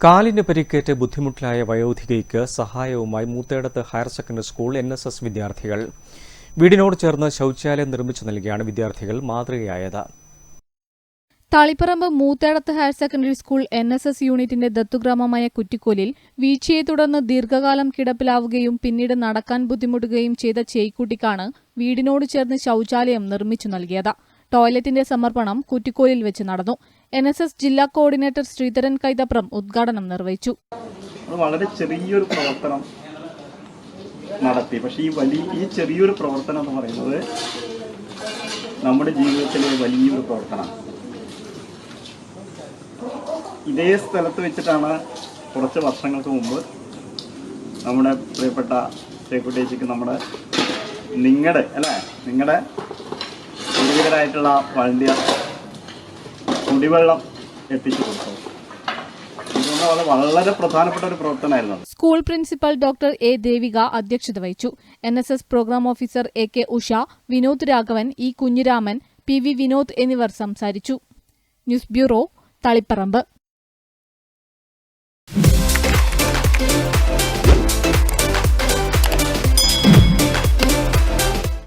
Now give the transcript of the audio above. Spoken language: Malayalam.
കാലിന് പരിക്കേറ്റ് ബുദ്ധിമുട്ടിലായ വയോധികയ്ക്ക് സഹായവുമായി Moothedath higher secondary school N S S വിദ്യാർത്ഥികൾ. വീടിനോട് ചേർന്ന് ശൗചാലയം നിർമ്മിച്ചു നൽകിയാണ് വിദ്യാർത്ഥികൾ മാതൃകയായത്. Taliparamba Moothedath higher secondary school N S S യൂണിറ്റിന്റെ ദത്തുഗ്രാമമായ കുറ്റിക്കോലിൽ വീഴ്ചയെ തുടർന്ന് ദീർഘകാലം കിടപ്പിലാവുകയും പിന്നീട് നടക്കാൻ ബുദ്ധിമുട്ടുകയും ചെയ്ത ചേയ്ക്കുട്ടിക്കാണ് വീടിനോട് ചേർന്ന് ശൗചാലയം നിർമ്മിച്ചു നൽകിയത്. ടോയ്ലറ്റിന്റെ സമർപ്പണം കുറ്റിക്കോലിൽ വെച്ച് നടന്നു. എൻ എസ് എസ് ജില്ലാ കോർഡിനേറ്റർ ശ്രീധരൻ കൈതപ്രം ഉദ്ഘാടനം നിർവഹിച്ചു. വളരെ ചെറിയൊരു പ്രവർത്തനം നടത്തി. പക്ഷേ ഈ വലിയ ഈ ചെറിയൊരു പ്രവർത്തനം എന്ന് പറയുന്നത് നമ്മുടെ ജീവിതത്തിലെ വലിയൊരു പ്രവർത്തനമാണ്. ഇതേ സ്ഥലത്ത് വെച്ചിട്ടാണ് കുറച്ച് വർഷങ്ങൾക്ക് മുമ്പ് നമ്മുടെ പ്രിയപ്പെട്ട ചേക്കുട്ടേച്ചിക്ക് നമ്മുടെ നിങ്ങളുടെ അല്ലേ? നിങ്ങളുടെ പൂർവികരായിട്ടുള്ള വണ്ടിയ. കുടിവെള്ളം എത്തിച്ചു കൊടുത്തു. വളരെ പ്രധാനപ്പെട്ട ഒരു school principal doctor A Devika അധ്യക്ഷത വഹിച്ചു. N S S programme officer A K Usha Vinod Raghavan E Kunhiraman P V Vinod എന്നിവർ സംസാരിച്ചു. News bureau Taliparamba.